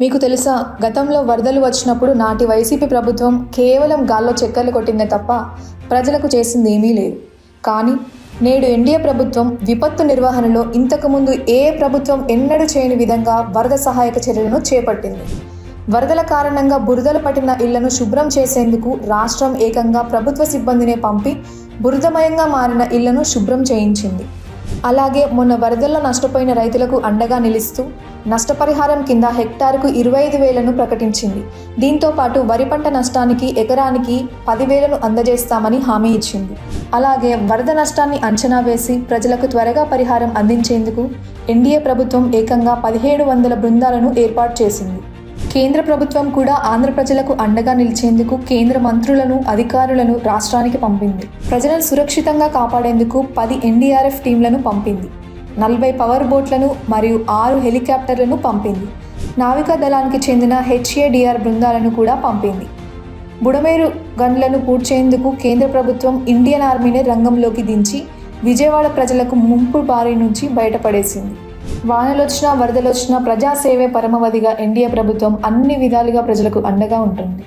మీకు తెలుసా గతంలో వరదలు వచ్చినప్పుడు నాటి వైసీపీ ప్రభుత్వం కేవలం గాల్లో చక్కర్లు కొట్టిందే తప్ప ప్రజలకు చేసింది ఏమీ లేదు. కానీ నేడు ఎన్డీఏ ప్రభుత్వం విపత్తు నిర్వహణలో ఇంతకుముందు ఏ ప్రభుత్వం ఎన్నడూ చేయని విధంగా వరద సహాయక చర్యలను చేపట్టింది. వరదల కారణంగా బురదలు పట్టిన ఇళ్ళను శుభ్రం చేసేందుకు రాష్ట్రం ఏకంగా ప్రభుత్వ సిబ్బందినే పంపి బురదమయంగా మారిన ఇళ్ళను శుభ్రం చేయించింది. అలాగే మొన్న వరదల్లో నష్టపోయిన రైతులకు అండగా నిలుస్తూ నష్టపరిహారం కింద హెక్టార్కు ఇరవై ఐదు వేలను ప్రకటించింది. దీంతో పాటు వరి పంట నష్టానికి ఎకరానికి పదివేలను అందజేస్తామని హామీ ఇచ్చింది. అలాగే వరద నష్టాన్ని అంచనా వేసి ప్రజలకు త్వరగా పరిహారం అందించేందుకు ఎన్డీఏ ప్రభుత్వం ఏకంగా పదిహేడు వందల బృందాలను ఏర్పాటు చేసింది. కేంద్ర ప్రభుత్వం కూడా ఆంధ్ర ప్రజలకు అండగా నిలిచేందుకు కేంద్ర మంత్రులను అధికారులను రాష్ట్రానికి పంపింది. ప్రజలను సురక్షితంగా కాపాడేందుకు పది ఎన్డీఆర్ఎఫ్ టీంలను పంపింది. నలభై పవర్ బోట్లను మరియు ఆరు హెలికాప్టర్లను పంపింది. నావికా దళానికి చెందిన హెచ్ఏడిఆర్ బృందాలను కూడా పంపింది. బుడమేరు గన్లను పూడ్చేందుకు కేంద్ర ప్రభుత్వం ఇండియన్ ఆర్మీని రంగంలోకి దించి విజయవాడ ప్రజలకు ముంపు బారి నుంచి బయటపడేసింది. వానలొచ్చినా వరదలొచ్చినా ప్రజాసేవే పరమవధిగా ఎన్డీఏ ప్రభుత్వం అన్ని విధాలుగా ప్రజలకు అండగా ఉంటుంది.